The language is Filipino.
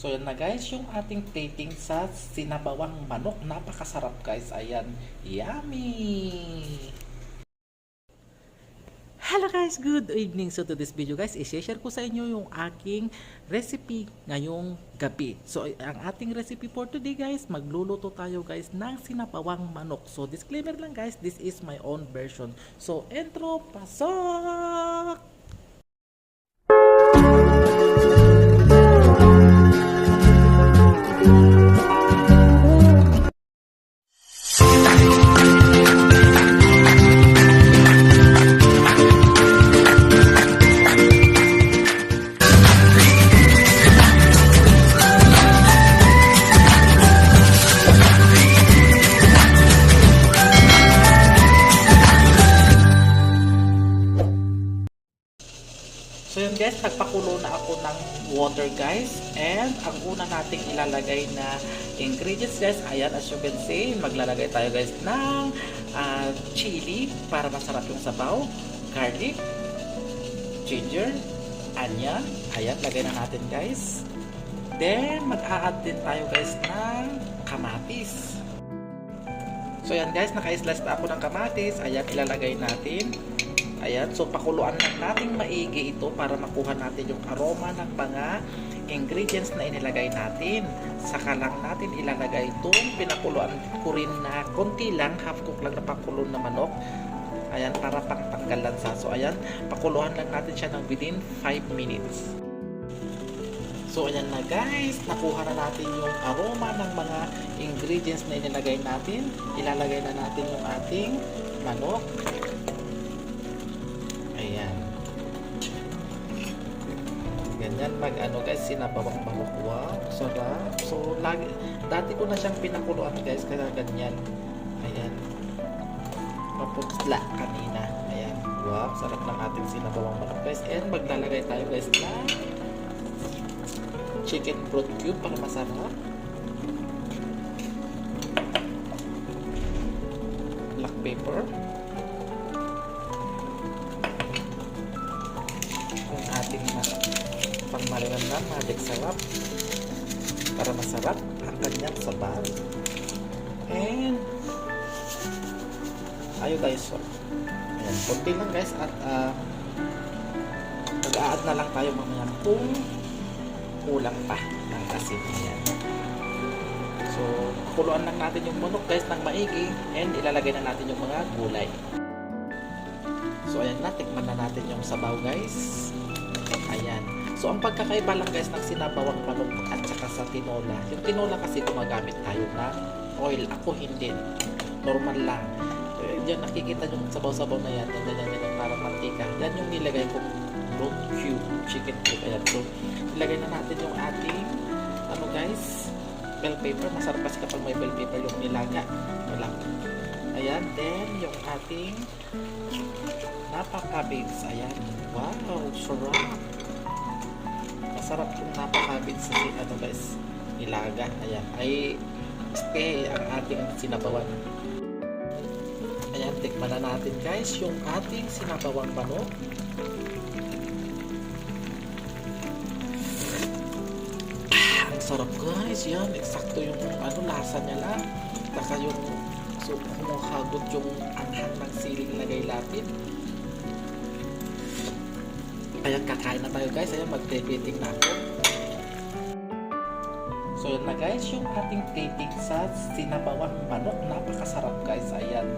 So yan na guys, yung ating plating sa sinabawang manok. Napakasarap guys. Ayan. Yummy! Hello guys, good evening. So to this video guys, i-share ko sa inyo yung aking recipe ngayong gabi. So ang ating recipe for today guys, magluluto tayo guys ng sinapawang manok. So disclaimer lang guys, this is my own version. So intro, pasok! Guys, nagpakulo na ako ng water guys. And ang una nating ilalagay na ingredients guys, ayan as you can see, maglalagay tayo guys ng ah, chili para masarap yung sabaw, garlic, ginger, onion, ayan, lagay na natin guys. Then, mag-a-add din tayo guys ng kamatis. So yan guys, naka-slice na ako ng kamatis. Ayan, ilalagay natin. Ayan, so pakuluan lang natin maigi ito para makuha natin yung aroma ng mga ingredients na inilagay natin. Saka lang natin ilalagay itong pinakuluan ko rin na konti lang, half cook lang na pakulo na manok. Ayan, para pang tanggal lansa. So ayan, pakuluan lang natin siya ng within 5 minutes. So ayan na guys, nakuha na natin yung aroma ng mga ingredients na inilagay natin. Ilalagay na natin yung ating manok. Ayan. Ganyan mag ano guys, sinabawang. Wow, sarap. So lagi, dati ko na siyang pinakuluan guys, kaya ganyan. Ayan. Maputla kanina. Ayan. Wow, sarap ng ating sinabawang manok guys. And maglalagay tayo guys na chicken broth cube para masarap. Black pepper. Pangmarinan na magic sarap para masarap ang kanyang sabaw. And iodized Ayan, konti lang guys at uh, mag-a-add na lang tayo mamaya kung kulang pa ng asin. Ayan. So, kuluan lang natin yung manok guys ng maigi and ilalagay na natin yung mga gulay. So, ayan na. Tikman na natin yung sabaw guys. So, ang pagkakaiba lang guys ng sinabawang manok at saka sa tinola. Yung tinola kasi gumagamit tayo ng oil. Ako hindi. Normal lang. So, yan nakikita yung sabaw-sabaw na yan. Yan, yan, yan, yan, parang mantika. Yan yung nilagay kong broth cube, chicken cube. Ayan. So, ilagay na natin yung ating ano guys bell paper masarap kasi kapag may bell paper yung nilaga wala ayan then yung ating napaka-beans ayan wow sarap masarap yung napaka-beans sa ano guys nilaga ayan ay stay ang ating sinabawan ayan tikman na natin guys yung ating sinabawang manok Ang sarap guys, yan. Eksakto yung ano, lasa niya lang. Saka yung so, kumukagot yung anghang ng siling lagay lapit. Ayan, kakain na tayo guys. Ayan, magte-plating na ako. So yun na guys, yung ating plating sa sinabawang manok. Napakasarap guys. Ayan.